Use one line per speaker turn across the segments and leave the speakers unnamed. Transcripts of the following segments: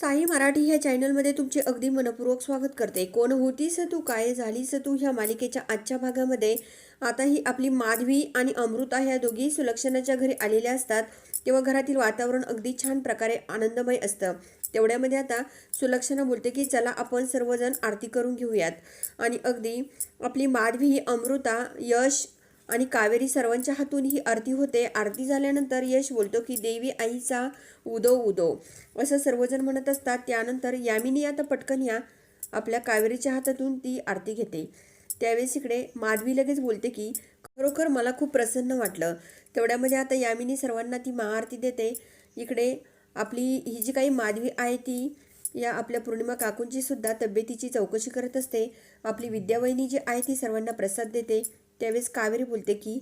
साई मराठी ह्या चॅनलमध्ये तुमचे अगदी मनपूर्वक स्वागत करते. कोण होतीस तू? काय झालीस तू? ह्या मालिकेच्या आजच्या भागामध्ये आता ही आपली माधवी आणि अमृता ह्या दोघी सुलक्षणाच्या घरी आलेल्या असतात. तेव्हा घरातील वातावरण अगदी छान प्रकारे आनंदमय असतं. तेवढ्यामध्ये आता सुलक्षणा बोलते की चला आपण सर्वजण आरती करून घेऊयात. आणि अगदी आपली माधवी अमृता यश आणि कावेरी सर्वांच्या हातून ही आरती होते. आरती झाल्यानंतर यश बोलतो की देवी आईचा उदो उदो. असं सर्वजण म्हणत असतात. त्यानंतर यामिनी आता पटकन या आपल्या कावेरीच्या हातातून ती आरती घेते. त्यावेळेस इकडे माधवी लगेच बोलते की खरोखर मला खूप प्रसन्न वाटलं. तेवढ्यामध्ये आता यामिनी सर्वांना ती महाआरती देते. इकडे आपली ही जी काही माधवी आहे ती या आपल्या पौर्णिमा काकूंची सुद्धा तब्येतीची चौकशी करत असते. आपली विद्यावहिनी जी आहे ती सर्वांना प्रसाद देते. त्यावेळेस कावेरी बोलते की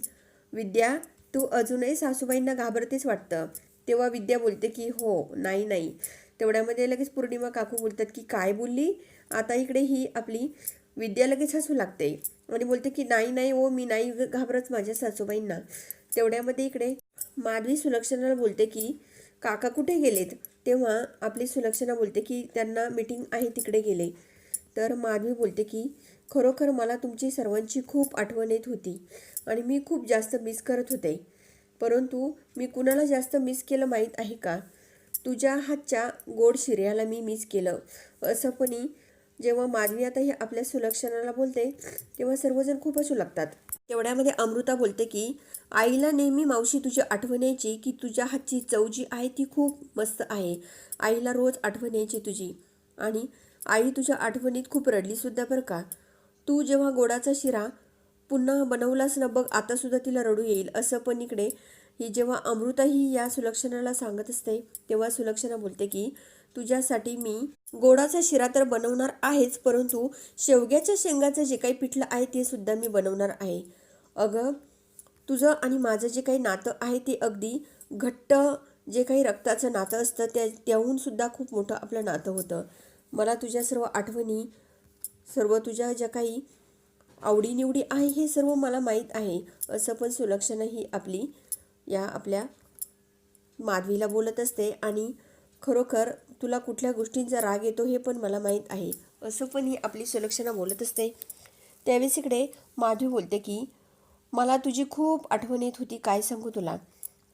विद्या तू अजूनही सासूबाईंना घाबरतेच वाटतं. तेव्हा विद्या बोलते की हो नाही नाही. तेवढ्यामध्ये लगेच पौर्णिमा काकू बोलतात की काय बोलली? आता इकडे ही आपली विद्या लगेच हसू लागते. आणि बोलते की नाही नाही ओ मी नाही घाबरत माझ्या सासूबाईंना. तेवढ्यामध्ये इकडे माधवी सुलक्षणाला बोलते की काका कुठे गेलेत? तेव्हा आपली सुलक्षणा बोलते की त्यांना मीटिंग आहे तिकडे गेले. तर माधवी बोलते की खरोखर मला तुमची सर्वांची खूप आठवण येत होती आणि मी खूप जास्त मिस करत होते. परंतु मी कुणाला जास्त मिस केलं माहीत आहे का? तुझ्या हातच्या गोड शिर्याला मी मिस केलं. असं पणी जेव्हा माधवी आता हे आपल्या सुलक्षणाला बोलते तेव्हा सर्वजण खूप हसू लागतात. तेवढ्यामध्ये अमृता बोलते की आईला नेहमी मावशी तुझी आठवण यायची की तुझ्या हातची चव जी आहे ती खूप मस्त आहे. आईला रोज आठवण यायची तुझी. आणि आई तुझ्या आठवणीत खूप रडलीसुद्धा बरं का? तू जेव्हा गोडाचा शिरा पुन्हा बनवलास ना बघ आतासुद्धा तिला रडू येईल. असं पण इकडे ही जेव्हा अमृताही या सुलक्षणाला सांगत असते तेव्हा सुलक्षणा बोलते की तुझ्यासाठी मी गोडाचा शिरा तर बनवणार आहेच परंतु शेवग्याच्या शेंगाचं जे काही पिठलं आहे ते सुद्धा मी बनवणार आहे. अगं तुझं आणि माझं जे काही नातं आहे ते अगदी घट्ट जे काही रक्ताचं नातं असतं त्या त्याहून सुद्धा खूप मोठं आपलं नातं होतं. मला तुझ्या सर्व आठवणी सर्व तुझ्या ज्या काही आवडीनिवडी आहे हे सर्व मला माहीत आहे. असं पण सुलक्षणा ही आपली या आपल्या माधवीला बोलत असते आणि खरोखर तुला कुठल्या गोष्टींचा राग येतो हे पण मला माहीत आहे. असं पण ही आपली सुलक्षणा बोलत असते. त्यावेळेस इकडे माधवी बोलते की मला तुझी खूप आठवण येत होती काय सांगू तुला?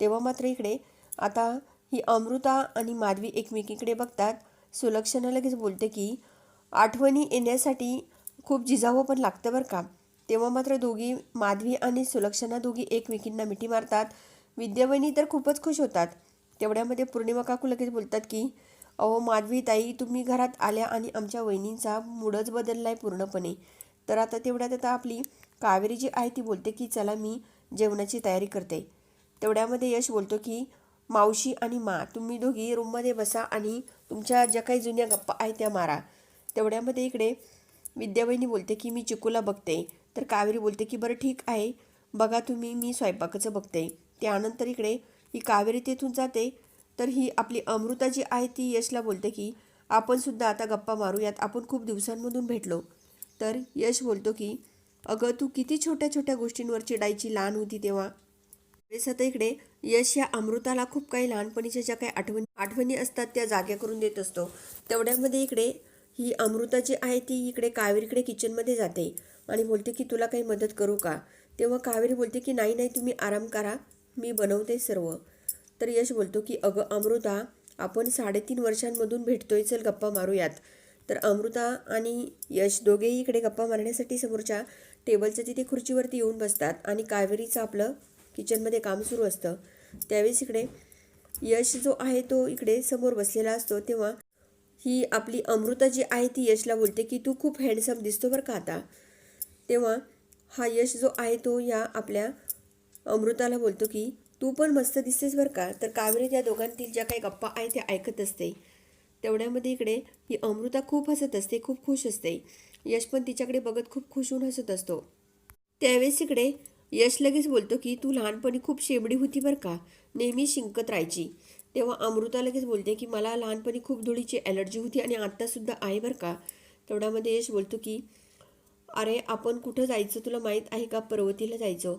तेव्हा मात्र इकडे आता ही अमृता आणि माधवी एकमेकीकडे बघतात. सुलक्षणा लगेच बोलते की आठवणी येण्यासाठी खूप जिजावं पण लागतं बरं का. तेव्हा मात्र दोघी माधवी आणि सुलक्षणा दोघी एकमेकींना मिठी मारतात. विद्यावहिनी तर खूपच खुश होतात. तेवढ्यामध्ये पौर्णिमा काकू लगेच बोलतात की अहो माधवी ताई तुम्ही घरात आल्या आणि आमच्या वहिनींचा मूडच बदलला आहे पूर्णपणे. तर आता तेवढ्यात आता आपली कावेरी जी आहे ती बोलते की चला मी जेवणाची तयारी करते. तेवढ्यामध्ये यश बोलतो की मावशी आणि मा तुम्ही दोघी रूममध्ये बसा आणि तुमच्या ज्या काही जुन्या गप्पा आहेत त्या मारा. तेवढ्यामध्ये इकडे विद्यावहिनी बोलते की मी चिकूला बघते. तर कावेरी बोलते की बरं ठीक आहे. बघा तुम्ही मी स्वयंपाकाचं बघते. त्यानंतर इकडे ही कावेरी तेथून जाते. तर ही आपली अमृता जी आहे ती यशला बोलते की आपण सुद्धा आता गप्पा मारूयात. आपण खूप दिवसांमधून भेटलो. तर यश बोलतो की अगं तू किती छोट्या छोट्या गोष्टींवर चिडायची लहान होती तेव्हा. वेळेस आता इकडे यश या अमृताला खूप काही लहानपणीच्या ज्या काही आठवणी आठवणी असतात त्या जाग्या करून देत असतो. तेवढ्यामध्ये इकडे ही अमृता जी आहे ती इकडे कावेरीकडे किचनमध्ये जाते. आणि बोलते की तुला काही मदत करू का? तेव्हा कावेरी बोलते की नाही नाही तुम्ही आराम करा. मी बनवते सर्व. तर यश बोलतो की अगं अमृता आपण साडेतीन वर्षांमधून भेटतोय चल गप्पा मारूयात. तर अमृता आणि यश दोघेही इकडे गप्पा मारण्यासाठी समोरच्या टेबलच्या तिथे खुर्चीवरती येऊन बसतात आणि कावेरीचं आपलं किचनमध्ये काम सुरू असतं. त्यावेळेस इकडे यश जो आहे तो इकडे समोर बसलेला असतो. तेव्हा ही आपली अमृता जी आहे ती यशला बोलते की तू खूप हँडसम दिसतो बरं का आता. तेव्हा हा यश जो आहे तो या आपल्या अमृताला बोलतो की तू पण मस्त दिसतेस बरं का? तर कावेरी त्या दोघांतील ज्या काही गप्पा आहे त्या ऐकत असते. तेवढ्यामध्ये इकडे ही अमृता खूप हसत असते खूप खुश असते. यश पण तिच्याकडे बघत खूप खुश होऊन हसत असतो. त्यावेळेस इकडे यश लगेच बोलतो की तू लहानपणी खूप शेबडी होती बरं का? नेहमी शिंकत राहायची. तेव्हा अमृता लगेच बोलते की मला लहानपणी खूप धुळीची ॲलर्जी होती आणि आत्तासुद्धा आहे बरं का? तेवढ्यामध्ये यश बोलतो की अरे आपण कुठं जायचं तुला माहीत आहे का? पर्वतीला जायचं.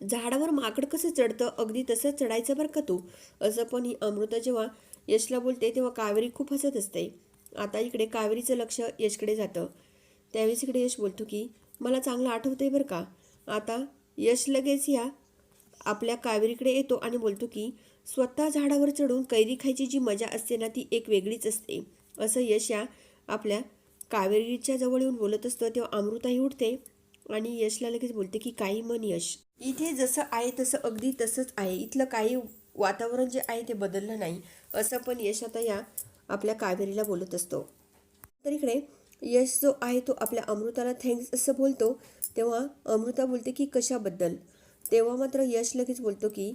झाडावर माकड कसं चढतं? अगदी तसंच चढायचं बरं का तू? असं पण ही अमृता जेव्हा यशला बोलते तेव्हा कावेरी खूप हसत असते. आता इकडे कावेरीचं लक्ष यशकडे जातं. त्यावेळेस इकडे यश बोलतो की मला चांगलं आठवतं आहे बरं का? आता यश लगेच या आपल्या कावेरीकडे येतो आणि बोलतो की स्वतः झाडावर चढून कैरी खायची जी मजा असते ना ती एक वेगळीच असते. असं यश या आपल्या कावेरीच्या जवळ येऊन बोलत असतं तेव्हा अमृताही उठते आणि यशला लगेच बोलते की काही मन यश. इथे जसं आहे तसं अगदी तसंच आहे. इथलं काही वातावरण जे आहे ते बदललं नाही. असं पण यश आता या आपल्या कावेरीला बोलत असतो. तर इकडे यश जो आहे तो आपल्या अमृताला थँक्स असं बोलतो. तेव्हा अमृता बोलते की कशाबद्दल? तेव्हा मात्र यश लगेच बोलतो की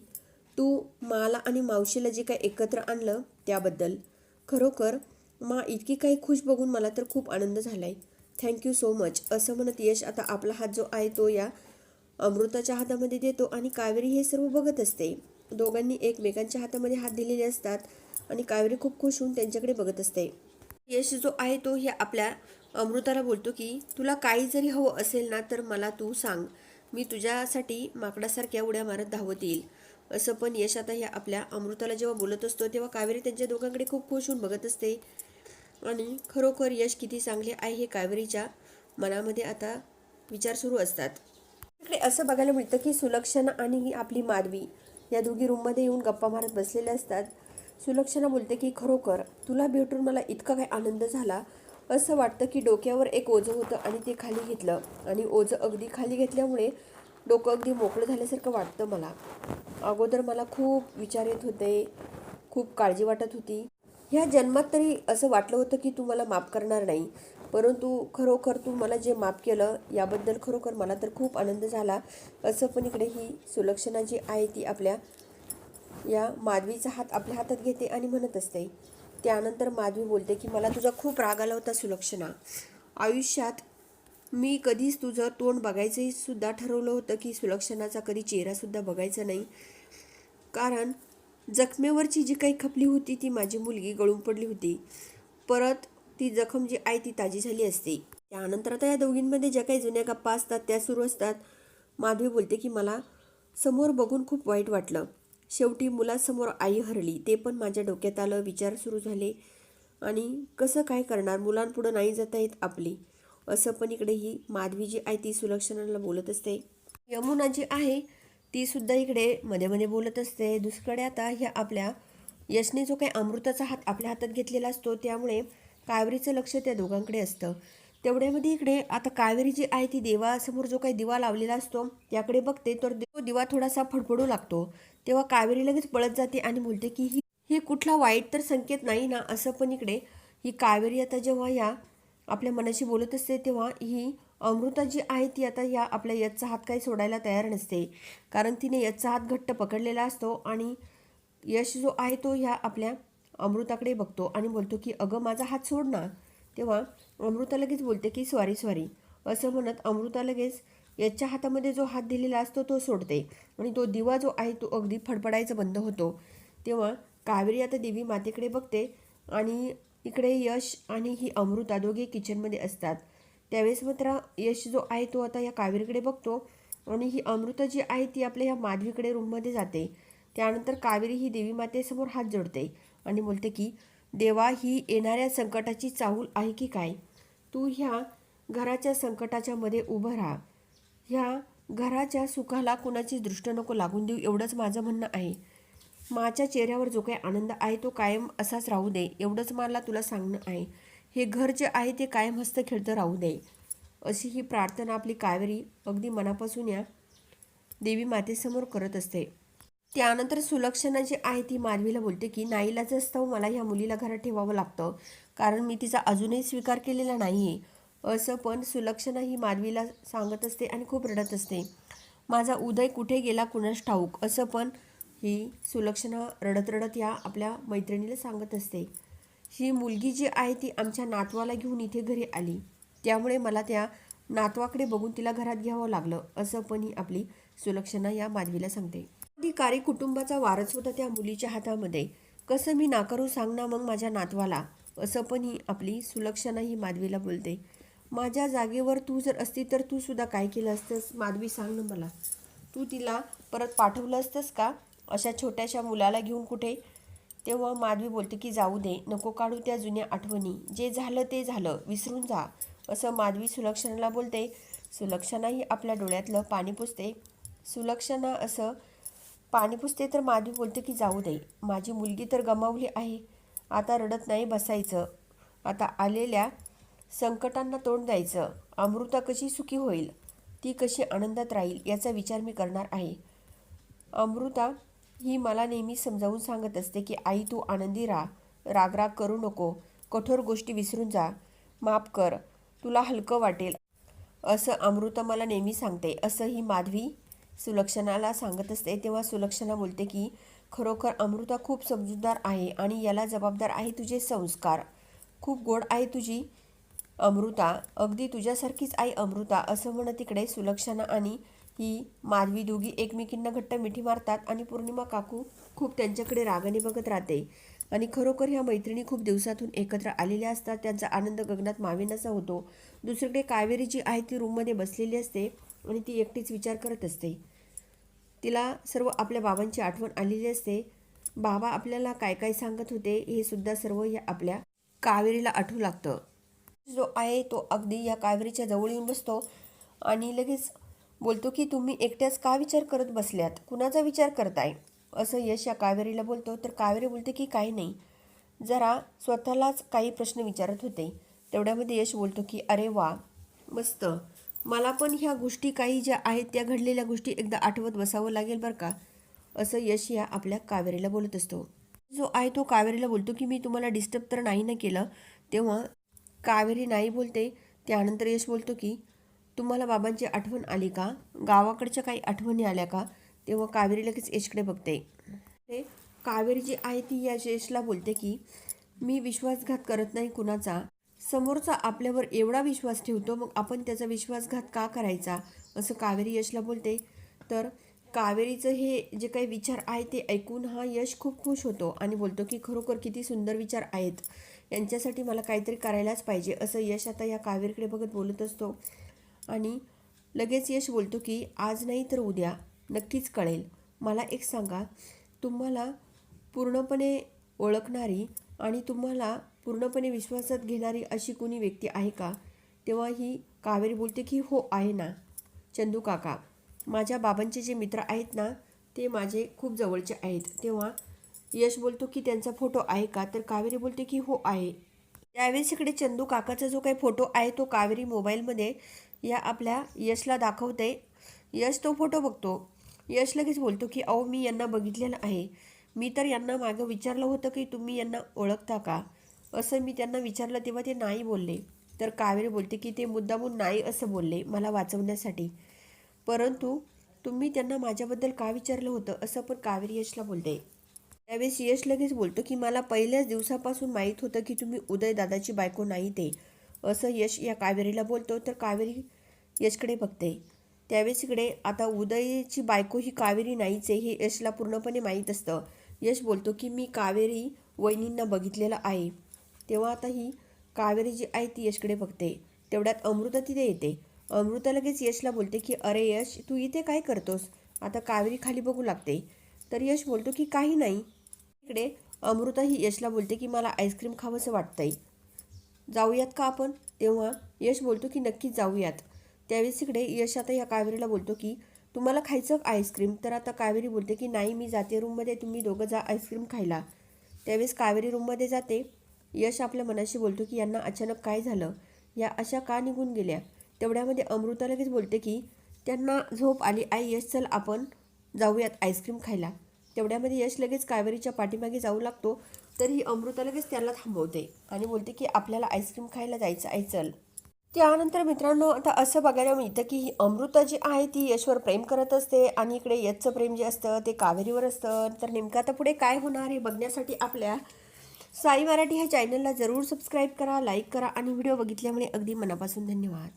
तू माला आणि मावशीला जे काही एकत्र आणलं त्याबद्दल खरोखर मा इतकी काही खुश बघून मला तर खूप आनंद झाला आहे थँक्यू सो मच असं म्हणत यश आता आपला हात जो आहे तो या अमृताच्या हातामध्ये देतो आणि कावेरी हे सर्व बघत असते. दोघांनी एकमेकांच्या हातामध्ये हात दिलेले असतात आणि कावेरी खूप खुश होऊन त्यांच्याकडे बघत असते. यश जो आहे तो हे आपल्या अमृताला बोलतो की तुला काही जरी हवं असेल ना तर मला तू सांग. मी तुझ्यासाठी माकडासारख्या उड्या मारत धावत येईल. असं पण यश आता ह्या आपल्या अमृताला जेव्हा बोलत असतो तेव्हा कावेरी त्यांच्या दोघांकडे खूप खुश होऊन बघत असते. आणि खरोखर यश किती चांगले आहे हे कावेरीच्या मनामध्ये आता विचार सुरू असतात. इकडे असं बघायला मिळतं की सुलक्षणा आणि आपली माधवी या दोघी रूममध्ये येऊन गप्पा मारत बसलेल्या असतात. सुलक्षणा बोलते की खरोखर तुला भेटून मला इतका काही आनंद झाला. असं वाटतं की डोक्यावर एक ओझं होतं आणि ते खाली घेतलं. आणि ओझं अगदी खाली घेतल्यामुळे डोकं अगदी मोकळं झाल्यासारखं वाटतं मला. अगोदर मला खूप विचार येत होते खूप काळजी वाटत होती. ह्या जन्मात तरी असं वाटलं होतं की तू मला माफ करणार नाही परंतु खरोखर तू मला जे माफ केलं याबद्दल खरोखर मला तर खूप आनंद झाला. असं पण इकडे ही सुलक्षणा जी आहे ती आपल्या या माधवीचा हात आपल्या हातात घेते आणि म्हणत असते. त्यानंतर माधवी बोलते की मला तुझा खूप राग आला होता सुलक्षणा. आयुष्यात मी कधीच तुझं तोंड बघायचंही सुद्धा ठरवलं होतं की सुलक्षणाचा कधी चेहरासुद्धा बघायचा नाही. कारण जखमेवरची जी काही खपली होती ती माझी मुलगी गळून पडली होती. परत ती जखम जी आहे ती ताजी झाली असते. त्यानंतर आता या दोघींमध्ये ज्या काही जुन्या गप्पा असतात त्या सुरू असतात. माधवी बोलते की मला समोर बघून खूप वाईट वाटलं. शेवटी मुलासमोर आई हरली ते पण माझ्या डोक्यात आलं विचार सुरू झाले. आणि कसं काय करणार मुलांपुढं नाही जाता येत आपली. असं पण इकडे ही माधवी जी आहे ती सुलक्षणाला बोलत असते. यमुना जी आहे ती सुद्धा इकडे मध्ये मध्ये बोलत असते. दुसरीकडे आता ह्या आपल्या यशने जो काही अमृताचा हात आपल्या हातात घेतलेला असतो त्यामुळे कावेरीचं लक्ष त्या दोघांकडे असतं. तेवढ्यामध्ये इकडे आता कावेरी जी आहे ती देवासमोर जो काही दिवा लावलेला असतो त्याकडे बघते तर तो दिवा थोडासा फडफडू लागतो. तेव्हा कावेरी लगेच पळत जाते आणि बोलते की ही ही कुठला वाईट तर संकेत नाही ना? असं पण इकडे ही कावेरी आता जेव्हा या आपल्या मनाशी बोलत असते तेव्हा ही अमृता जी आहे ती आता या आपल्या यजचा हात काही सोडायला तयार नसते. कारण तिने यजचा हात घट्ट पकडलेला असतो आणि यश जो आहे तो ह्या आपल्या अमृताकडे बघतो आणि बोलतो की अगं माझा हात सोड ना. तेव्हा अमृता लगेच बोलते की स्वारी स्वारी असं म्हणत अमृता लगेच याच्या हातामध्ये जो हात दिलेला असतो तो सोडते. आणि तो दिवा जो आहे तो अगदी फडफडायचा बंद होतो. तेव्हा कावेरी आता देवी मातेकडे बघते आणि इकडे यश आणि ही अमृता दोघे किचनमध्ये असतात. त्यावेळेस मात्र यश जो आहे तो आता या कावेरीकडे बघतो आणि ही अमृता जी आहे ती आपल्या ह्या माधवीकडे रूममध्ये जाते. त्यानंतर कावेरी ही देवी मातेसमोर हात जोडते आणि बोलते की देवा ही येणाऱ्या संकटाची चाहूल आहे की काय? तू ह्या घराच्या संकटाच्या मध्ये उभं राहा. ह्या घराच्या सुखाला कुणाची दृष्ट नको लागून देऊ एवढंच माझं म्हणणं आहे. माझ्या चेहऱ्यावर जो काही आनंद आहे तो कायम असाच राहू दे. एवढंच मला तुला सांगणं आहे. हे घर जे आहे ते कायम हस्त खेळतं राहू दे. अशी ही प्रार्थना आपली कावेरी अगदी मनापासून या देवी मातेसमोर करत असते. त्यानंतर सुलक्षणा जी आहे ती माधवीला बोलते की नाईलाच असतं मला ह्या मुलीला घरात ठेवावं लागतं. कारण मी तिचा अजूनही स्वीकार केलेला नाही आहे असं पण सुलक्षणा ही माधवीला सांगत असते आणि खूप रडत असते. माझा उदय कुठे गेला कुणास ठाऊक? असं पण ही सुलक्षणा रडत रडत या आपल्या मैत्रिणीला सांगत असते. ही मुलगी जी आहे ती आमच्या नातवाला घेऊन इथे घरी आली. त्यामुळे मला त्या नातवाकडे बघून तिला घरात घ्यावं लागलं असं पण ही आपली सुलक्षणा या माधवीला सांगते. अधिकारी कुटुंबाचा वारस होता त्या मुलीच्या हातामध्ये. कसं मी नाकारू सांग ना मग माझ्या नातवाला असं पण ही आपली सुलक्षणा ही माधवीला बोलते. माझ्या जागेवर तू जर असती तर तू सुद्धा काय केलं असतंस? माधवी सांग ना मला. तू तिला परत पाठवलं असतंस का? अशा छोट्याशा मुलाला घेऊन कुठे? तेव्हा माधवी बोलते की जाऊ दे नको काढू त्या जुन्या आठवणी. जे झालं ते झालं. विसरून जा. असं माधवी सुलक्षणाला बोलते. सुलक्षणाही आपल्या डोळ्यातलं पाणी पुसते. सुलक्षणा असं पाणी पुसते तर माधवी बोलते की जाऊ दे. माझी मुलगी तर गमावली आहे. आता रडत नाही बसायचं. आता आलेल्या संकटांना तोंड द्यायचं. अमृता कशी सुखी होईल? ती कशी आनंदात राहील? याचा विचार मी करणार आहे. अमृता ही मला नेहमी समजावून सांगत असते की आई तू आनंदी राहा. रागराग करू नको. कठोर गोष्टी विसरून जा. माफ कर. तुला हलकं वाटेल. असं अमृता मला नेहमी सांगते. असं ही माधवी सुलक्षणाला सांगत असते. तेव्हा सुलक्षणा बोलते की खरोखर अमृता खूप समजूतदार आहे आणि याला जबाबदार आहे तुझे संस्कार. खूप गोड आहे तुझी अमृता. अगदी तुझ्यासारखीच आई अमृता असं म्हणत तिकडे सुलक्षणा आणि ही माधवी दोघी एकमेकींना घट्ट मिठी मारतात आणि पौर्णिमा काकू खूप त्यांच्याकडे रागाने बघत राहते. आणि खरोखर ह्या मैत्रिणी खूप दिवसातून एकत्र आलेल्या असतात. त्यांचा आनंद गगनात मावेनासा होतो. दुसरीकडे कावेरी जी आहे ती रूममध्ये बसलेली असते आणि ती एकटीच विचार करत असते. तिला सर्व आपल्या बाबांची आठवण आलेली असते. बाबा आपल्याला काय काय सांगत होते हे सुद्धा सर्व या आपल्या कावेरीला आठवू लागतं. जो आहे तो अगदी या कावेरीच्या जवळ येऊन बसतो. आणि लगेच बोलतो की तुम्ही एकट्याच का विचार करत बसल्यात? कुणाचा विचार करताय? असं यश या कावेरीला बोलतो. तर कावेरी बोलते की काही नाही. जरा स्वतःलाच काही प्रश्न विचारत होते. तेवढ्यामध्ये यश बोलतो की अरे वा मस्त. मला पण ह्या गोष्टी काही ज्या आहेत त्या घडलेल्या गोष्टी एकदा आठवत बसावं लागेल बरं का? असं यश या आपल्या कावेरीला बोलत असतो. जो आहे तो कावेरीला बोलतो की मी तुम्हाला डिस्टर्ब तर नाही ना केलं. तेव्हा कावेरी नाही बोलते. त्यानंतर यश बोलतो की तुम्हाला बाबांची आठवण आली का? गावाकडच्या काही आठवणी आल्या का? तेव्हा कावेरी लगेच यशकडे बघते. ते कावेरी जी आहे ती या यशला बोलते की मी विश्वासघात करत नाही कुणाचा. समोरचा आपल्यावर एवढा विश्वास ठेवतो मग आपण त्याचा विश्वासघात का करायचा? असं कावेरी यशला बोलते. तर कावेरीचं हे जे काही विचार आहे ते ऐकून हा यश खूप खुश होतो आणि बोलतो की खरोखर किती सुंदर विचार आहेत. यांच्यासाठी मला काहीतरी करायलाच पाहिजे. असं यश आता या कावेरीकडे बघत बोलत असतो. आणि लगेच यश बोलतो की आज नाही तर उद्या. नक्कीच कळेल. मला एक सांगा. तुम्हाला पूर्णपणे ओळखणारी आणि तुम्हाला पूर्णपणे विश्वासात घेणारी अशी कोणी व्यक्ती आहे का? तेव्हा ही कावेरी बोलते की हो आहे ना. चंदू काका. माझ्या बाबांचे जे मित्र आहेत ना ते माझे खूप जवळचे आहेत. तेव्हा यश बोलतो की त्यांचा फोटो आहे का? तर कावेरी बोलते की हो आहे. त्यावेळेस इकडे चंदू काकाचा जो काही फोटो आहे तो कावेरी मोबाईलमध्ये या आपल्या यशला दाखवते. यश तो फोटो बघतो. यश लगेच बोलतो की अहो मी यांना बघितलेलं आहे. मी तर यांना मागं विचारलं होतं की तुम्ही यांना ओळखता का? असं मी त्यांना विचारलं तेव्हा ते नाही बोलले. तर कावेरी बोलते की ते मुद्दामून नाही असं बोलले मला वाचवण्यासाठी. परंतु तुम्ही त्यांना माझ्याबद्दल का विचारलं होतं? असं पण कावेरी यशला बोलते. त्यावेळेस यश लगेच बोलतो की मला पहिल्याच दिवसापासून माहीत होतं की तुम्ही उदय दादाची बायको नाही ते. असं यश या कावेरीला बोलतो तर कावेरी यशकडे बघते. त्यावेळेस इकडे आता उदयची बायको ही कावेरी नाहीच आहे हे यशला पूर्णपणे माहीत असतं. यश बोलतो की मी कावेरी वहिनींना बघितलेलं आहे. तेव्हा आता ही कावेरी जी आहे ती यशकडे बघते. तेवढ्यात अमृता तिथे येते. अमृता लगेच यशला बोलते की अरे यश तू इथे काय करतोस? आता कावेरी खाली बघू लागते. तर यश बोलतो की काही नाही. इकडे अमृता ही यशला बोलते की मला आईस्क्रीम खावंसं वाटतंय. जाऊयात का आपण? तेव्हा यश बोलतो की नक्कीच जाऊयात. त्यावेळेस इकडे यश आता या कावेरीला बोलतो की तुम्हाला खायचं आईस्क्रीम तर आता कावेरी बोलते की नाही मी जाते. रूममध्ये तुम्ही दोघं जा आईस्क्रीम खायला. त्यावेळेस कावेरी रूममध्ये जाते. यश आपल्या मनाशी बोलतो की यांना अचानक काय झालं? या अशा का निघून गेल्या? तेवढ्यामध्ये अमृता लगेच बोलते की त्यांना झोप आली. आई यश चल आपण जाऊयात आईस्क्रीम खायला. तेवढ्यामध्ये यश लगेच कावेरीच्या पाठीमागे जाऊ लागतो. तर ही अमृता लगेच त्याला थांबवते आणि बोलते की आपल्याला आईस्क्रीम खायला जायचं आहे चल. त्यानंतर मित्रांनो आता असं बघायला मिळतं की ही अमृता जी आहे ती यशवर प्रेम करत असते आणि इकडे यशचं प्रेम जे असतं ते कावेरीवर असतं. तर नेमकं आता पुढे काय होणार हे बघण्यासाठी आपल्या साई मराठी ह्या चॅनलला जरूर सबस्क्राईब करा लाईक करा आणि व्हिडिओ बघितल्यामुळे अगदी मनापासून धन्यवाद.